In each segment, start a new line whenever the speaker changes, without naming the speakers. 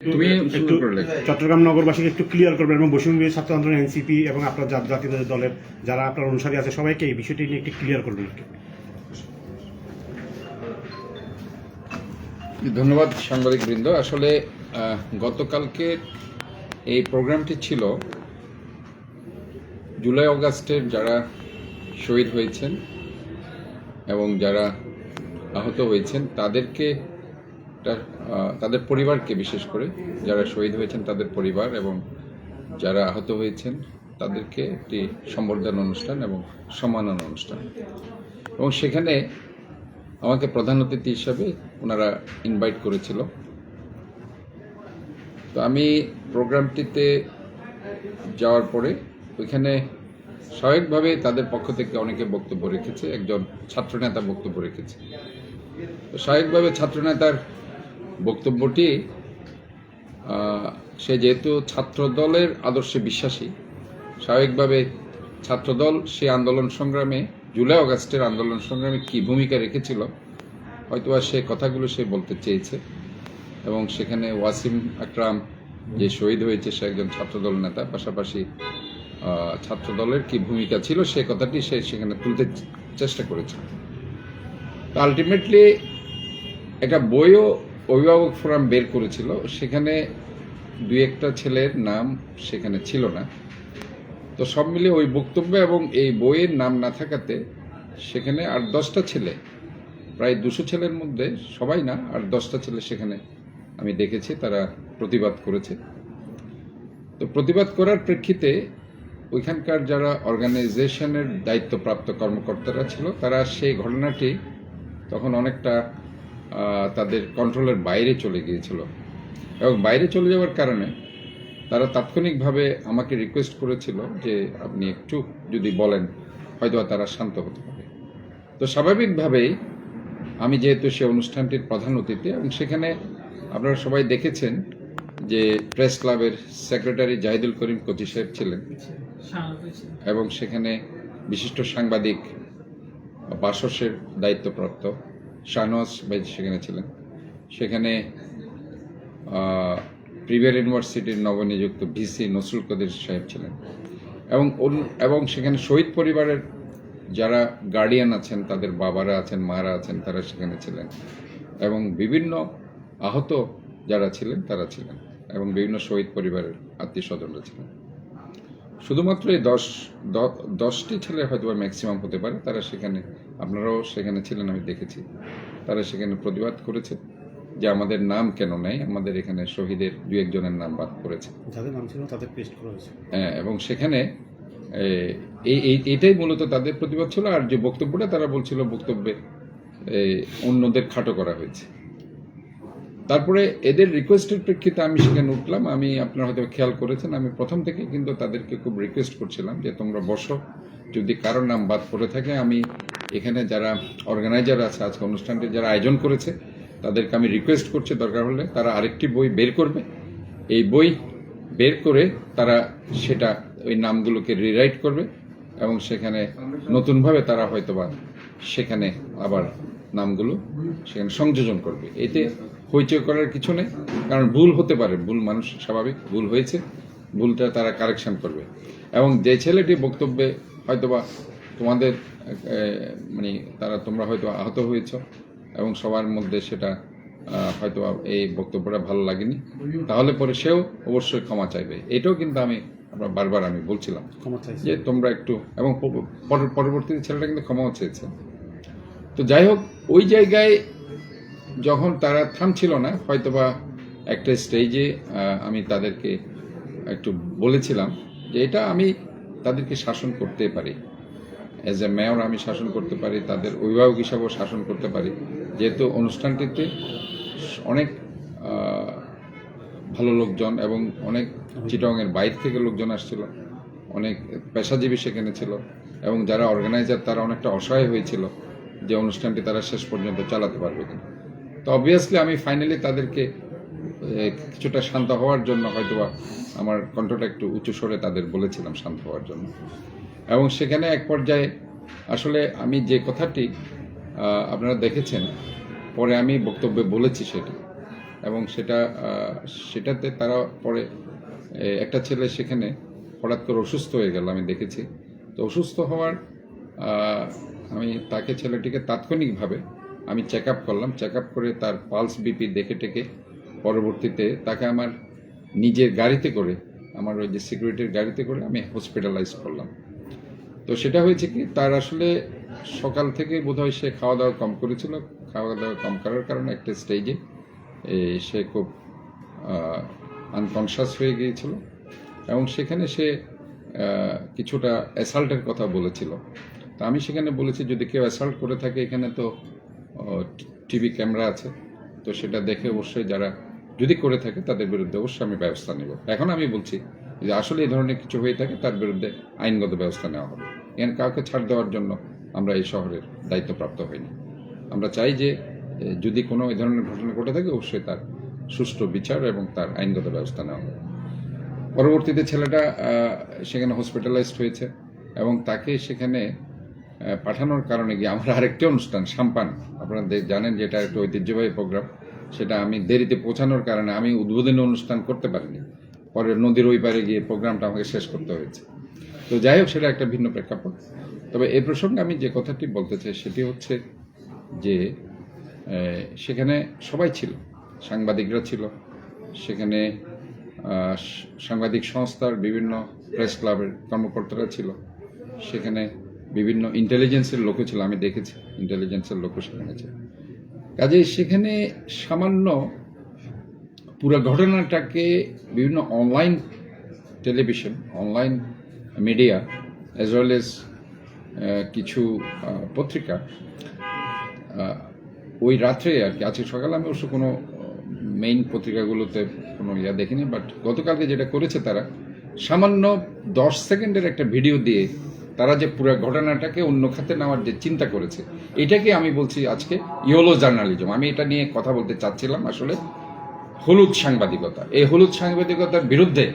তুমি
একটু চট্টগ্রাম নগরবাসীকে একটু ক্লিয়ার করবেন এবং বৈষম্য ছাত্র আন্দোলন এনসিপি এবং আপনার জাত- জাতীয় দলের যারা আপনার অনুসারী আছে সবাইকে এই বিষয়টি নিয়ে একটু ক্লিয়ার করবেন
ধন্যবাদ সাংবাদিক বৃন্দ আসলে আহ, গতকালকে এই প্রোগ্রামটি ছিল। জুলাই অগাস্টের যারা শহীদ হয়েছেন এবং যারা আহত হয়েছেন তাদেরকে আহ, তাদের পরিবারকে বিশেষ করে যারা শহীদ হয়েছেন তাদের পরিবার এবং যারা আহত হয়েছেন তাদেরকে একটি সম্বর্ধনা অনুষ্ঠান এবং সম্মাননা অনুষ্ঠান। এবং সেখানে আমাকে প্রধান অতিথি হিসাবে ওনারা ইনভাইট করেছিল। তো আমি প্রোগ্রামটিতে যাওয়ার পরে ওইখানে স্বাভাবিকভাবে তাদের পক্ষ থেকে অনেকে বক্তব্য রেখেছে একজন ছাত্রনেতা বক্তব্য রেখেছে। তো স্বাভাবিকভাবে ছাত্রনেতার বক্তব্যটি সে যেহেতু ছাত্রদলের আদর্শে বিশ্বাসী, স্বাভাবিকভাবে ছাত্রদল সে আন্দোলন সংগ্রামে, জুলাই অগাস্টের আন্দোলন সংগ্রামে কি ভূমিকা রেখেছিল, হয়তোবা সে কথাগুলো সে বলতে চেয়েছে। এবং সেখানে ওয়াসিম আকরাম যে শহীদ হয়েছে, সে একজন ছাত্রদল নেতা, পাশাপাশি ছাত্রদলের কি ভূমিকা ছিল, সে কথাটি সে সেখানে তুলতে চেষ্টা করেছে। আলটিমেটলি একটা বইও অভিভাবক ফোরাম বের করেছিল, সেখানে দুই একটা ছেলের নাম সেখানে ছিল না। তো সব মিলে ওই বক্তব্য এবং এই বইয়ের নাম না থাকাতে সেখানে আর দশটা ছেলে, প্রায় দুশো ছেলের মধ্যে সবাই না, আর দশটা ছেলে সেখানে আমি দেখেছি, তারা প্রতিবাদ করেছে। তো প্রতিবাদ করার প্রেক্ষিতে ওইখানকার যারা অর্গানাইজেশনের দায়িত্বপ্রাপ্ত কর্মকর্তারা ছিল, তারা সেই ঘটনাটি তখন অনেকটা তাদের কন্ট্রোলের বাইরে চলে গিয়েছিল। এবং বাইরে চলে যাওয়ার কারণে তারা তাৎক্ষণিকভাবে আমাকে রিকোয়েস্ট করেছিল যে আপনি একটু যদি বলেন হয়তো তারা শান্ত হতে পারে। তো স্বাভাবিকভাবেই আমি যেহেতু সে অনুষ্ঠানটির প্রধান অতিথি এবং সেখানে আপনারা সবাই দেখেছেন যে প্রেস ক্লাবের সেক্রেটারি জাহিদুল করিম কচি সাহেব ছিলেন এবং সেখানে বিশিষ্ট সাংবাদিক বাসসের দায়িত্বপ্রাপ্ত শাহনওয়াজ ভাই সেখানে ছিলেন। সেখানে প্রিভিয়ার ইউনিভার্সিটির নবনিযুক্ত ভিসি নসরুল কদির সাহেব ছিলেন। এবং এবং সেখানে শহীদ পরিবারের যারা গার্ডিয়ান আছেন, তাদের বাবারা আছেন, মারা আছেন, তারা সেখানে ছিলেন। এবং বিভিন্ন আহত যারা ছিলেন, তারা ছিলেন। এবং বিভিন্ন শহীদ পরিবারের আত্মীয় স্বজনরা ছিলেন। শুধুমাত্র এই দশ দশটি ছেলে হয়তো ম্যাক্সিমাম হতে পারে। তারা সেখানে আপনারাও সেখানে ছিলেন আমি দেখেছি। তারা সেখানে প্রতিবাদ করেছে যে আমাদের নাম কেন নেই? আমাদের এখানে শহীদের দু একজনের নাম বাদ করেছে
যাদের নাম ছিল তাদের পেস্ট করা হয়েছে।
হ্যাঁ, এবং সেখানে এই এই- এইটাই মূলত তাদের প্রতিবাদ ছিল। আর যে বক্তব্যটা তারা বলছিল বক্তব্যে অন্যদের খাটো করা হয়েছে। তারপরে এদের রিকোয়েস্টের প্রেক্ষিতে আমি সেখানে উঠলাম। আমি, আপনারা হয়তো খেয়াল করেছেন, আমি প্রথম থেকে কিন্তু তাদেরকে খুব রিকোয়েস্ট করছিলাম যে, তোমরা বসো। যদি কারোর নাম বাদ পড়ে থাকে, আমি এখানে যারা অর্গানাইজার আছে, আজকে অনুষ্ঠানটি যারা আয়োজন করেছে, তাদেরকে আমি রিকোয়েস্ট করছি। দরকার হলে তারা আরেকটি বই বের করবে। এই বই বের করে তারা সেটা, ওই নামগুলোকে রিরাইট করবে এবং সেখানে নতুনভাবে তারা হয়তোবা সেখানে আবার নামগুলো সেখানে সংযোজন করবে। এতে হইচই করার কিছু নেই কারণ ভুল হতে পারে ভুল মানুষ স্বাভাবিক ভুল হয়েছে ভুলটা তারা কারেকশন করবে। এবং যে ছেলেটি বক্তব্যে হয়তোবা তোমাদের মানে তারা তোমরা হয়তো আহত হয়েছ এবং সবার মধ্যে সেটা হয়তো এই বক্তব্যটা ভালো লাগেনি তাহলে পরে সেও অবশ্যই ক্ষমা চাইবে। এটাও কিন্তু আমি আমরা বারবার আমি বলছিলাম যে তোমরা একটু এবং প- পর- পরবর্তীতে ছেলেটা কিন্তু ক্ষমাও চেয়েছে। তো যাই হোক ওই জায়গায় যখন তারা থামছিল না, হয়তোবা একটা স্টেজে আমি তাদেরকে একটু বলেছিলাম যে এটা আমি তাদেরকে শাসন করতে পারি। অ্যাজ এ মেয়র আমি শাসন করতে পারি, তাদের অভিভাবক হিসাবেও শাসন করতে পারি। যেহেতু অনুষ্ঠানটিতে অনেক ভালো লোকজন এবং অনেক চিটংয়ের বাইরে থেকে লোকজন আসছিল, অনেক পেশাজীবী সেখানে ছিল এবং যারা অর্গানাইজার তারা অনেকটা অসহায় হয়েছিল যে অনুষ্ঠানটি তারা শেষ পর্যন্ত চালাতে পারবে কিনা। তো অবভিয়াসলি আমি ফাইনালি তাদেরকে কিছুটা শান্ত হওয়ার জন্য হয়তোবা আমার কণ্ঠটা একটু উঁচু স্বরে তাদের বলেছিলাম শান্ত হওয়ার জন্য। এবং সেখানে এক পর্যায়ে আসলে আমি যে কথাটি আপনারা দেখেছেন, পরে আমি বক্তব্যে বলেছি সেটা। এবং সেটা সেটাতে তারা পরে একটা ছেলে সেখানে হঠাৎ করে অসুস্থ হয়ে গেল, আমি দেখেছি। তো অসুস্থ হওয়ার আমি তাকে ছেলেটিকে তাৎক্ষণিকভাবে আমি চেক আপ করলাম চেক আপ করে তার পালস বিপি দেখে টেকে। পরবর্তীতে তাকে আমার নিজের গাড়িতে করে, আমার ওই যে সিকিউরিটির গাড়িতে করে আমি হসপিটালাইজ করলাম। তো সেটা হয়েছে কি, তার আসলে সকাল থেকে বোধহয় সে খাওয়া দাওয়া কম করেছিল। খাওয়া দাওয়া কম করার কারণে একটা স্টেজে সে খুব আনকনশাস হয়ে গিয়েছিল এবং সেখানে সে কিছুটা অ্যাসাল্টের কথা বলেছিল। তো আমি সেখানে বলেছি, যদি কেউ অ্যাসাল্ট করে থাকে এখানে তো টিভি ক্যামেরা আছে, তো সেটা দেখে অবশ্যই যারা যদি করে থাকে তাদের বিরুদ্ধে অবশ্যই আমি ব্যবস্থা নেব। এখন আমি বলছি যে আসলে এই ধরনের কিছু হয়ে থাকে তার বিরুদ্ধে আইনগত ব্যবস্থা নেওয়া হবে। এখানে কাউকে ছাড় দেওয়ার জন্য আমরা এই শহরের দায়িত্বপ্রাপ্ত হইনি। আমরা চাই যে যদি কোনো এই ধরনের ঘটনা ঘটে থাকে অবশ্যই তার সুষ্ঠু বিচার এবং তার আইনগত ব্যবস্থা নেওয়া হবে। পরবর্তীতে ছেলেটা সেখানে হসপিটালাইজড হয়েছে এবং তাকে সেখানে পাঠানোর কারণে গিয়ে আমার আরেকটি অনুষ্ঠান, সাম্পান। আপনারা জানেন যে এটা একটা ঐতিহ্যবাহী প্রোগ্রাম। সেটা আমি দেরিতে পৌঁছানোর কারণে আমি উদ্বোধনী অনুষ্ঠান করতে পারিনি। পরে নদীর ওই পারে গিয়ে প্রোগ্রামটা আমাকে শেষ করতে হয়েছে। তো যাই হোক, সেটা একটা ভিন্ন প্রেক্ষাপট। তবে এই প্রসঙ্গে আমি যে কথাটি বলতে চাই, সেটি হচ্ছে যে সেখানে সবাই ছিল। সাংবাদিকরা ছিল। সেখানে সাংবাদিক সংস্থার বিভিন্ন প্রেস ক্লাবের কর্মকর্তারা ছিল। সেখানে বিভিন্ন ইন্টেলিজেন্সের লোকও ছিল, আমি দেখেছি ইন্টেলিজেন্সের লোকও সেখানে ছিল। কাজে সেখানে সামান্য পুরো ঘটনাটাকে বিভিন্ন online television online media as well as কিছু পত্রিকা ওই রাত্রে আর কি, আজকে সকালে আমি অবশ্য কোনো মেইন পত্রিকাগুলোতে কোনো ইয়া দেখিনি বাট গতকালকে যেটা করেছে তারা, সামান্য দশ সেকেন্ডের একটা ভিডিও দিয়ে তারা যে পুরো ঘটনাটাকে অন্য খাতে নেওয়ার যে চিন্তা করেছে, এটাকে আমি বলছি আজকে ইয়োলো জার্নালিজম। আমি এটা নিয়ে কথা বলতে চাচ্ছিলাম আসলে হলুদ সাংবাদিকতা। এই হলুদ সাংবাদিকতার বিরুদ্ধে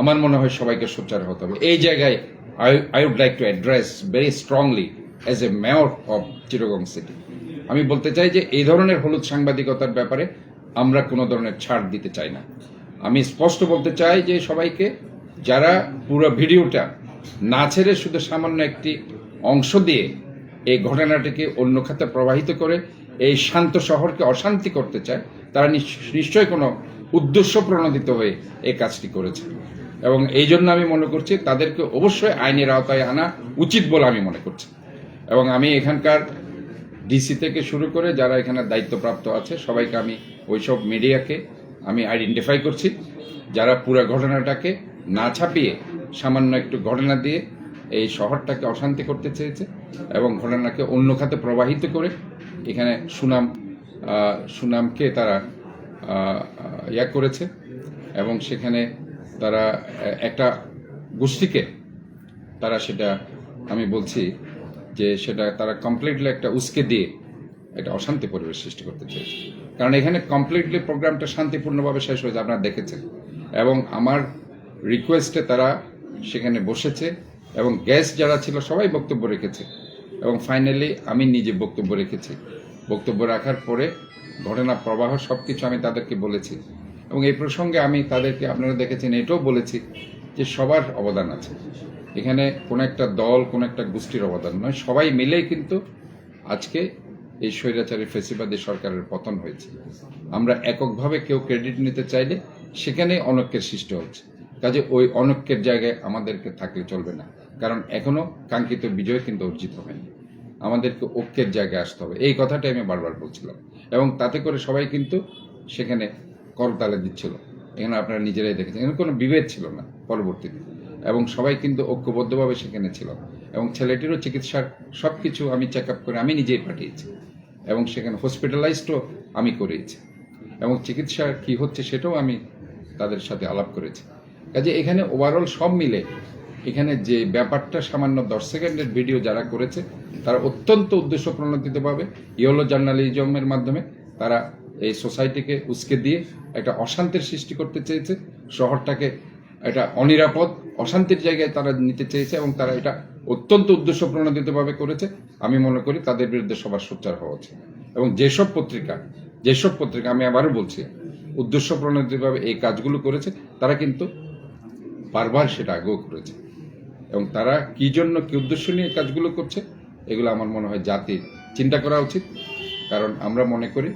আমার মনে হয় সবাইকে সোচ্চার হতে হবে। এই জায়গায় I I would like to address very strongly as a mayor of Chittagong city. আমি বলতে চাই যে এই ধরনের হলুদ সাংবাদিকতার ব্যাপারে আমরা কোনো ধরনের ছাড় দিতে চাই না। আমি স্পষ্ট বলতে চাই যে সবাইকে যারা পুরো ভিডিওটা না ছেড়ে শুধু সামান্য একটি অংশ দিয়ে এই ঘটনাটিকে অন্য খাতে প্রবাহিত করে এই শান্ত শহরকে অশান্তি করতে চায়, তারা নিশ- নিশ্চয়ই কোনো উদ্দেশ্য প্রণোদিত হয়ে এই কাজটি করেছে। এবং এই জন্য আমি মনে করছি তাদেরকে অবশ্যই আইনের আওতায় আনা উচিত বলে আমি মনে করছি। এবং আমি এখানকার ডিসি থেকে শুরু করে যারা এখানে দায়িত্বপ্রাপ্ত আছে, সবাইকে আমি ওইসব মিডিয়াকে আমি আইডেন্টিফাই করছি, যারা পুরো ঘটনাটাকে না ছাপিয়ে সামান্য একটু ঘটনা দিয়ে এই শহরটাকে অশান্তি করতে চেয়েছে এবং ঘটনাকে অন্য খাতে প্রবাহিত করে এখানে সুনাম সুনামকে তারা ইয়া করেছে এবং সেখানে তারা একটা গোষ্ঠীকে তারা সেটা, আমি বলছি যে সেটা তারা কমপ্লিটলি একটা উস্কে দিয়ে একটা অশান্তি পরিবেশ সৃষ্টি করতে চেয়েছে। কারণ এখানে কমপ্লিটলি প্রোগ্রামটা শান্তিপূর্ণভাবে শেষ হয়েছে, আপনারা দেখেছেন। এবং আমার রিকোয়েস্টে তারা সেখানে বসেছে এবং গেস্ট যারা ছিল সবাই বক্তব্য রেখেছে। এবং ফাইনালি আমি নিজে বক্তব্য রেখেছি। বক্তব্য রাখার পরে ঘটনা, প্রবাহ সব কিছু আমি তাদেরকে বলেছি। এবং এই প্রসঙ্গে আমি তাদেরকে, আপনারা দেখেছেন, এটাও বলেছি যে সবার অবদান আছে। এখানে কোনো একটা দল, কোনো একটা গোষ্ঠীর অবদান নয়। সবাই মিলেই কিন্তু আজকে এই স্বৈরাচারী ফেসিবাদী সরকারের পতন হয়েছে। আমরা এককভাবে কেউ ক্রেডিট নিতে চাইলে সেখানে অনৈক্যের সৃষ্টি হচ্ছে। কাজে ওই অনৈক্যের জায়গায় আমাদেরকে থাকলে চলবে না। কারণ এখনও কাঙ্ক্ষিত বিজয় কিন্তু অর্জিত হয়নি। আমাদেরকে ঐক্যের জায়গায় আসতে হবে। এই কথাটাই আমি বারবার বলছিলাম। এবং তাতে করে সবাই কিন্তু সেখানে করতালে দিচ্ছিল। এখানে আপনারা নিজেরাই দেখেছেন। এখানে কোনো বিভেদ ছিল না পরবর্তীতে এবং সবাই কিন্তু ঐক্যবদ্ধভাবে সেখানে ছিল। এবং ছেলেটিরও চিকিৎসার সব কিছু আমি চেক আপ করে আমি নিজেই পাঠিয়েছি। এবং সেখানে হসপিটালাইজডও আমি করিয়েছি এবং চিকিৎসার কি হচ্ছে সেটাও আমি তাদের সাথে আলাপ করেছি। কাজে এখানে ওভারঅল সব মিলে এখানে যে ব্যাপারটা সামান্য দশ সেকেন্ডের ভিডিও যারা করেছে, তারা অত্যন্ত উদ্দেশ্য প্রণোদিতভাবে ইয়েলো জার্নালিজমের মাধ্যমে তারা এই সোসাইটিকে উস্কে দিয়ে একটা অশান্তির সৃষ্টি করতে চেয়েছে। শহরটাকে এটা অনিরাপদ, অশান্তির জায়গায় তারা নিতে চেয়েছে এবং তারা এটা অত্যন্ত উদ্দেশ্য প্রণোদিতভাবে করেছে। আমি মনে করি তাদের বিরুদ্ধে সবার সোচ্চার হওয়া উচিত। এবং যেসব পত্রিকা যেসব পত্রিকা, আমি আবারও বলছি, উদ্দেশ্য প্রণোদিতভাবে এই কাজগুলো করেছে, তারা কিন্তু বারবার সেটা আগেও করেছে। এবং তারা কি জন্য, কি উদ্দেশ্য নিয়ে কাজগুলো করছে, এগুলো আমার মনে হয় জাতির চিন্তা করা উচিত। কারণ আমরা মনে করি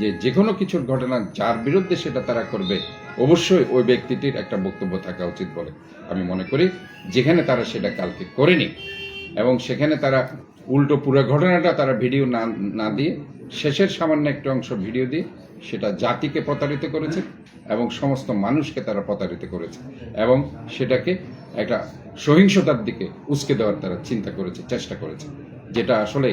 যে যে কোনো কিছুর ঘটনা যার বিরুদ্ধে সেটা তারা করবে, অবশ্যই ওই ব্যক্তিটির একটা বক্তব্য থাকা উচিত বলে আমি মনে করি। যেখানে তারা সেটা কালকে করেনি, এবং সেখানে তারা উল্টো পুরো ঘটনাটা তারা ভিডিও না না দিয়ে, শেষের সামান্য একটা অংশ ভিডিও দিয়ে সেটা জাতিকে প্রতারিত করেছে এবং সমস্ত মানুষকে তারা প্রতারিত করেছে এবং সেটাকে একটা সহিংসতার দিকে উস্কে দেওয়ার তারা চিন্তা করেছে, চেষ্টা করেছে। যেটা আসলে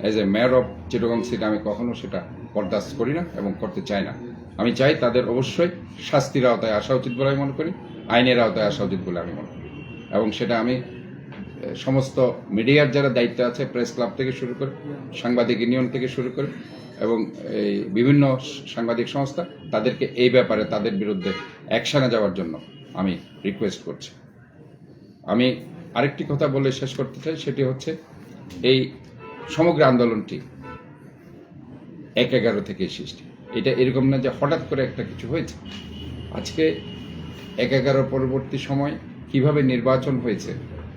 as a mayor of Chittagong city আমি কখনো সেটা বরদাস্ত করি না এবং করতে চাই না। আমি চাই তাদের অবশ্যই শাস্তির আওতায় আসা উচিত বলে আমি মনে করি, আইনের আওতায় আসা উচিত বলে আমি মনে করি। এবং সেটা আমি সমস্ত মিডিয়ার যারা দায়িত্ব আছে, প্রেস ক্লাব থেকে শুরু করে, সাংবাদিক ইউনিয়ন থেকে শুরু করে, এবং এই বিভিন্ন সাংবাদিক সংস্থা, তাদেরকে এই ব্যাপারে তাদের বিরুদ্ধে অ্যাকশনে যাওয়ার জন্য আমি রিকোয়েস্ট করছি। আমি আরেকটি কথা বলে শেষ করতে চাই, সেটি হচ্ছে এই সমগ্র আন্দোলনটি এক এগারো থেকে সৃষ্টি। এটা এরকম না যে হঠাৎ করে একটা কিছু হয়েছে। আজকে এক এগারো পরবর্তী সময় কীভাবে নির্বাচন হয়েছে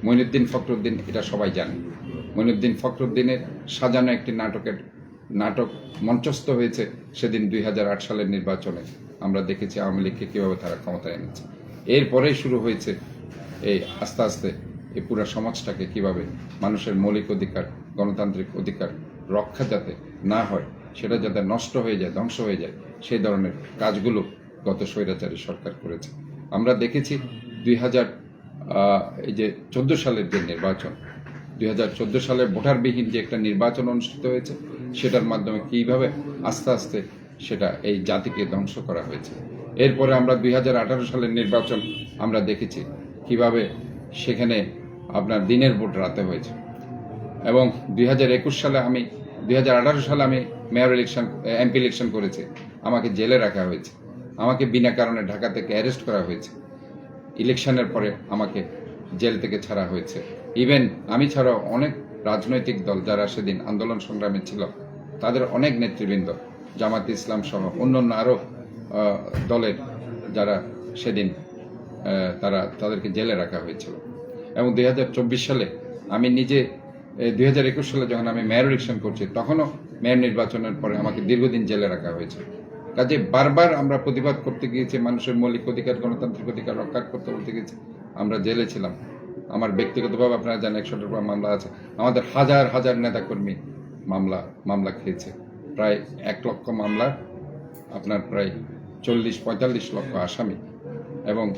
মইনুদ্দিন ফখরুদ্দিন, এটা সবাই জানে। মইনুদ্দিন ফখরুদ্দিনের সাজানো একটি নাটকের নাটক মঞ্চস্থ হয়েছে সেদিন দুই হাজার আট সালের নির্বাচনে। আমরা দেখেছি আওয়ামী লীগকে কীভাবে তারা ক্ষমতায় এনেছে। এরপরেই শুরু হয়েছে এই আস্তে আস্তে এই পুরো সমাজটাকে কীভাবে মানুষের মৌলিক অধিকার, গণতান্ত্রিক অধিকার রক্ষা যাতে না হয়, সেটা যাতে নষ্ট হয়ে যায়, ধ্বংস হয়ে যায়, সেই ধরনের কাজগুলো গত স্বৈরাচারী সরকার করেছে। আমরা দেখেছি দুই হাজার এই যে চোদ্দ সালের যে নির্বাচন, দুই হাজার চোদ্দ সালে ভোটারবিহীন যে একটা নির্বাচন অনুষ্ঠিত হয়েছে, সেটার মাধ্যমে কীভাবে আস্তে আস্তে সেটা এই জাতিকে ধ্বংস করা হয়েছে। এরপরে আমরা দুই হাজার আঠারো সালের নির্বাচন আমরা দেখেছি কীভাবে সেখানে আপনার দিনের ভোট রাতে হয়েছে। এবং দুই হাজার একুশ সালে আমি, দুই হাজার আঠারো সালে আমি মেয়র ইলেকশন এমপি ইলেকশন করেছি, আমাকে জেলে রাখা হয়েছে। আমাকে বিনা কারণে ঢাকা থেকে অ্যারেস্ট করা হয়েছে। ইলেকশনের পরে আমাকে জেল থেকে ছাড়া হয়েছে। ইভেন আমি ছাড়াও অনেক রাজনৈতিক দল যারা সেদিন আন্দোলন সংগ্রামে ছিল, তাদের অনেক নেতৃবৃন্দ, জামাত ইসলাম সহ অন্যান্য আরও দলের যারা সেদিন তারা তাদেরকে জেলে রাখা হয়েছিল। এবং দুই হাজার চব্বিশ সালে আমি নিজে দুই হাজার একুশ সালে যখন আমি মেয়র ইলেকশন করছি, তখনও মেয়র নির্বাচনের পরে আমাকে দীর্ঘদিন জেলে রাখা হয়েছে। কাজে বারবার আমরা প্রতিবাদ করতে গিয়েছি, মানুষের মৌলিক অধিকার, গণতান্ত্রিক অধিকার রক্ষা করতে বলতে গিয়েছি। আমরা জেলে ছিলাম। আমার ব্যক্তিগতভাবে আপনারা জানেন একশোটার পর মামলা আছে। আমাদের হাজার হাজার নেতাকর্মী মামলা মামলা খেয়েছে। প্রায় এক লক্ষ মামলা, আপনার প্রায় চল্লিশ, পঁয়তাল্লিশ লক্ষ আসামি এবং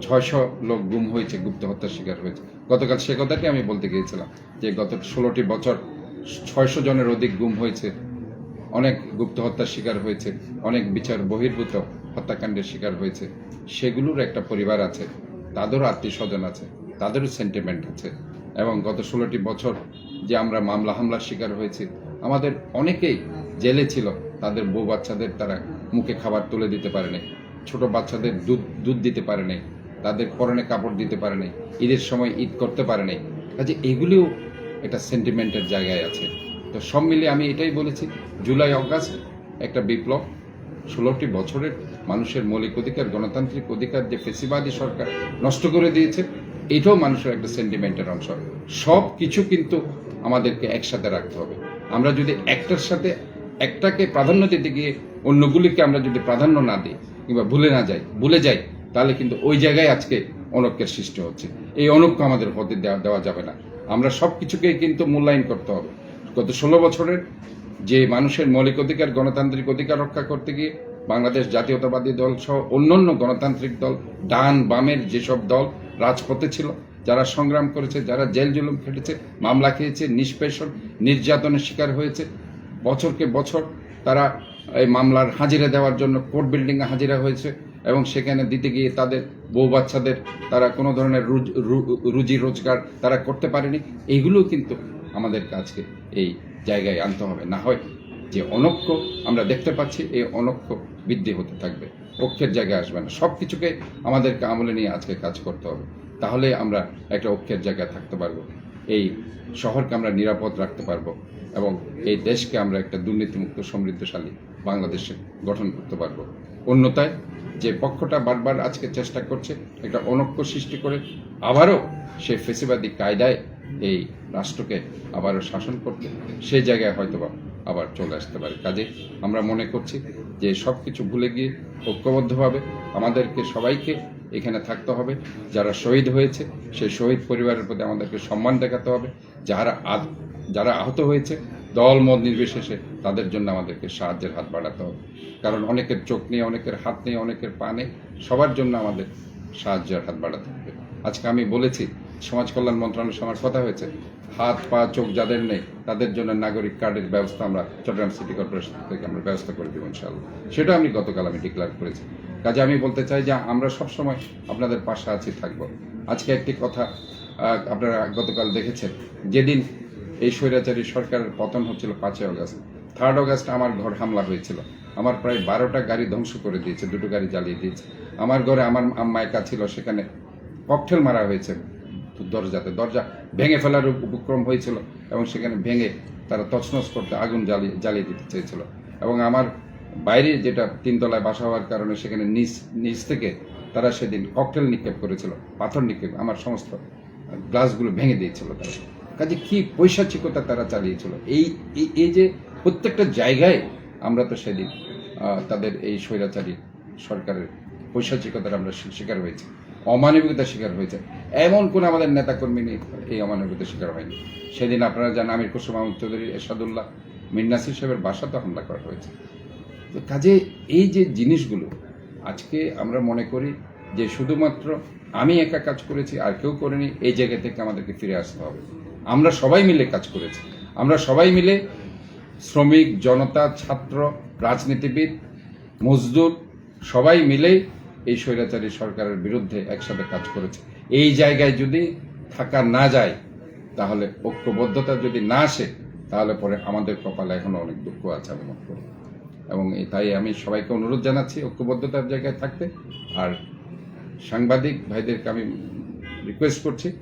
ছয়শো লোক গুম হয়েছে, গুপ্ত হত্যার শিকার হয়েছে। গতকাল সে কথাটি আমি বলতে গিয়েছিলাম যে গত ষোলোটি বছর ছয়শো জনের অধিক গুম হয়েছে। অনেক গুপ্ত হত্যার শিকার হয়েছে, অনেক বিচার বহির্ভূত হত্যাকাণ্ডের শিকার হয়েছে। সেগুলোর একটা পরিবার আছে তাদেরও আত্মীয় স্বজন আছে, তাদেরও সেন্টিমেন্ট আছে। এবং গত ষোলোটি বছর যে আমরা মামলা হামলার শিকার হয়েছি, আমাদের অনেকেই জেলে ছিল, তাদের বউ বাচ্চাদের তারা মুখে খাবার তুলে দিতে পারে নাই ছোট বাচ্চাদের দুধ দুধ দিতে পারে নাই তাদের পরনে কাপড় দিতে পারে নাই ঈদের সময় ঈদ করতে পারে নাই কাজে এগুলিও একটা সেন্টিমেন্টের জায়গায় আছে। তো সব মিলিয়ে আমি এটাই বলেছি, জুলাই অগাস্ট একটা বিপ্লব, ষোলোটি বছরের মানুষের মৌলিক অধিকার, গণতান্ত্রিক অধিকার যে ফেসিবাদী সরকার নষ্ট করে দিয়েছে, এটাও মানুষের একটা সেন্টিমেন্টের অংশ। সব কিছু কিন্তু আমাদেরকে একসাথে রাখতে হবে। আমরা যদি একটার সাথে একটাকে প্রাধান্য দিতে গিয়ে অন্যগুলিকে আমরা যদি প্রাধান্য না দিই কিংবা ভুলে না যাই, ভুলে যাই, তাহলে কিন্তু ওই জায়গায় আজকে অনৈক্যের সৃষ্টি হচ্ছে। এই অনৈক্য আমাদের হতে দেওয়া দেওয়া যাবে না। আমরা সব কিছুকেই কিন্তু মূল্যায়ন করতে হবে। গত ষোলো বছরের যে মানুষের মৌলিক অধিকার, গণতান্ত্রিক অধিকার রক্ষা করতে গিয়ে বাংলাদেশ জাতীয়তাবাদী দল সহ অন্যান্য গণতান্ত্রিক দল, ডান বামের যেসব দল রাজপথে ছিল, যারা সংগ্রাম করেছে, যারা জেল জুলুম খেটেছে, মামলা খেয়েছে, নিষ্পেষণ, নির্যাতনের শিকার হয়েছে, বছরকে বছর তারা এই মামলার হাজিরা দেওয়ার জন্য কোর্ট বিল্ডিংয়ে হাজিরা হয়েছে এবং সেখানে দিতে গিয়ে তাদের বউ বাচ্চাদের তারা কোনো ধরনের রুজ- রোজগার তারা করতে পারেনি। এইগুলো কিন্তু আমাদের কাজকে এই জায়গায় আনতে হবে। না হয় যে অনক্ষ, আমরা দেখতে পাচ্ছি এই অনক্ষ বৃদ্ধি হতে থাকবে। অক্ষের জায়গায় আসবে না। সব কিছুকে আমাদেরকে আমলে নিয়ে আজকে কাজ করতে হবে। তাহলে আমরা একটা অক্ষের জায়গায় থাকতে পারব। এই শহরকে আমরা নিরাপদ রাখতে পারব এবং এই দেশকে আমরা একটা দুর্নীতিমুক্ত, সমৃদ্ধশালী বাংলাদেশে গঠন করতে পারব। অন্যতায় যে পক্ষটা বারবার আজকে চেষ্টা করছে একটা অনক্য সৃষ্টি করে, আবারও সে ফেসিবাদী কায়দায় এই রাষ্ট্রকে আবারও শাসন করতে সে জায়গায় হয়তোবা আবার চলে আসতে পারে। কাজে আমরা মনে করছি যে সব কিছু ভুলে গিয়ে ঐক্যবদ্ধভাবে আমাদেরকে সবাইকে এখানে থাকতে হবে। যারা শহীদ হয়েছে, সেই শহীদ পরিবারের প্রতি আমাদেরকে সম্মান দেখাতে হবে। যারা যারা আহত হয়েছে, দল মত নির্বিশেষে তাদের জন্য আমাদেরকে সাহায্যের হাত বাড়াতে হবে। কারণ অনেকের চোখ নেই, অনেকের হাত নেই, অনেকের পা নেই, সবার জন্য আমাদের সাহায্যের হাত বাড়াতে হবে। আজকে আমি বলেছি সমাজ কল্যাণ মন্ত্রণালয়ের সঙ্গে কথা হয়েছে, হাত, পা, চোখ যাদের নেই, তাদের জন্য নাগরিক কার্ডের ব্যবস্থা আমরা চট্টগ্রাম সিটি কর্পোরেশন থেকে আমরা ব্যবস্থা করে দেবো ইনশাআল্লাহ। সেটা আমি গতকাল আমি ডিক্লেয়ার করেছি। কাজে আমি বলতে চাই যে আমরা সবসময় আপনাদের পাশে আছি, থাকব। আজকে একটি কথা আপনারা গতকাল দেখেছেন, যেদিন এই স্বৈরাচারী সরকারের পতন হচ্ছিল পাঁচই অগস্ট থার্ড অগস্ট আমার ঘর হামলা হয়েছিল। আমার প্রায় বারোটা গাড়ি ধ্বংস করে দিয়েছে, দুটো গাড়ি জ্বালিয়ে দিয়েছে। আমার ঘরে আমার মায়কা ছিল, সেখানে ককটেল মারা হয়েছে। দরজাতে দরজা ভেঙে ফেলার উপক্রম হয়েছিল এবং সেখানে ভেঙে তারা তছনছ করতে আগুন জ্বালিয়ে জ্বালিয়ে দিতে চেয়েছিল। এবং আমার বাইরে যেটা তিনতলায় বাসা হওয়ার কারণে সেখানে নিচ নিচ থেকে তারা সেদিন ককটেল নিক্ষেপ করেছিল, পাথর নিক্ষেপ, আমার সমস্ত গ্লাসগুলো ভেঙে দিয়েছিল তারা। কাজে কি পৈশাচিকতা তারা চালিয়েছিল? এই এই- এই যে প্রত্যেকটা জায়গায় আমরা তো সেদিন তাদের এই স্বৈরাচারী সরকারের পৈশাচিকতার আমরা শিকার হয়েছি। অমানবিকতার শিকার হয়েছে। এমন কোন আমাদের নেতাকর্মী নেই, এই অমানবিকতার শিকার হয়নি। সেদিন আপনারা জান আমির কুসুম আহমদ চৌধুরী, এরশাদুল্লাহ মিন্নাসির সাহেবের বাসাতে হামলা করা হয়েছে। তো কাজে এই যে জিনিসগুলো, আজকে আমরা মনে করি যে শুধুমাত্র আমি একা কাজ করেছি, আর কেউ করেনি, এই জায়গা থেকে আমাদেরকে ফিরে আসতে হবে। আমরা সবাই মিলে কাজ করেছি। আমরা সবাই মিলে শ্রমিক, জনতা, ছাত্র, রাজনীতিবিদ, মজদুর, সবাই মিলেই এই স্বৈরাচারী সরকারের বিরুদ্ধে একসাথে কাজ করেছে। এই জায়গায় যদি থাকা না যায়, তাহলে ঐক্যবদ্ধতা যদি না আসে, তাহলে পরে আমাদের কপালে এখনও অনেক দুঃখ আছে আমি মনে করি। এবং তাই আমি সবাইকে অনুরোধ জানাচ্ছি ঐক্যবদ্ধতার জায়গায় থাকতে। আর সাংবাদিক ভাইদেরকে আমি রিকোয়েস্ট করছি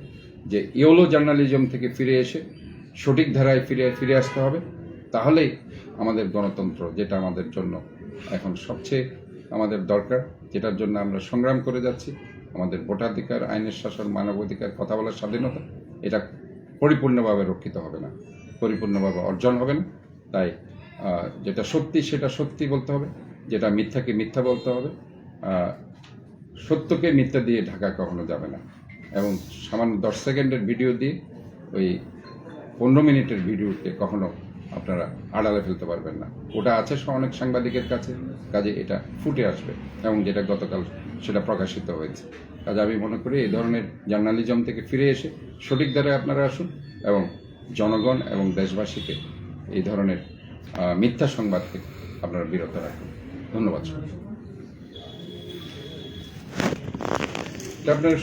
যে ইওলো জার্নালিজম থেকে ফিরে এসে সঠিক ধারায় ফিরে ফিরে আসতে হবে। তাহলেই আমাদের গণতন্ত্র, যেটা আমাদের জন্য এখন সবচেয়ে আমাদের দরকার, যেটার জন্য আমরা সংগ্রাম করে যাচ্ছি। আমাদের ভোটাধিকার, আইনের শাসন, মানবাধিকার, কথা বলার স্বাধীনতা, এটা পরিপূর্ণভাবে রক্ষিত হবে না, পরিপূর্ণভাবে অর্জন হবে না। তাই যেটা সত্যি সেটা সত্যি বলতে হবে, যেটা মিথ্যাকে মিথ্যা বলতে হবে সত্যকে মিথ্যা দিয়ে ঢাকা কখনো যাবে না। এবং সামান্য দশ সেকেন্ডের ভিডিও দিয়ে ওই পনেরো মিনিটের ভিডিওকে কখনো আপনারা আড়ালে ফেলতে পারবেন না। ওটা আছে অনেক সাংবাদিকের কাছে, কাজে এটা ফুটে আসবে এবং যেটা গতকাল সেটা প্রকাশিত হয়েছে। কাজে আমি মনে করি এই ধরনের জার্নালিজম থেকে ফিরে এসে সঠিক দ্বারায় আপনারা আসুন এবং জনগণ এবং দেশবাসীকে এই ধরনের মিথ্যা সংবাদ থেকে আপনারা বিরত রাখুন। ধন্যবাদ আপনার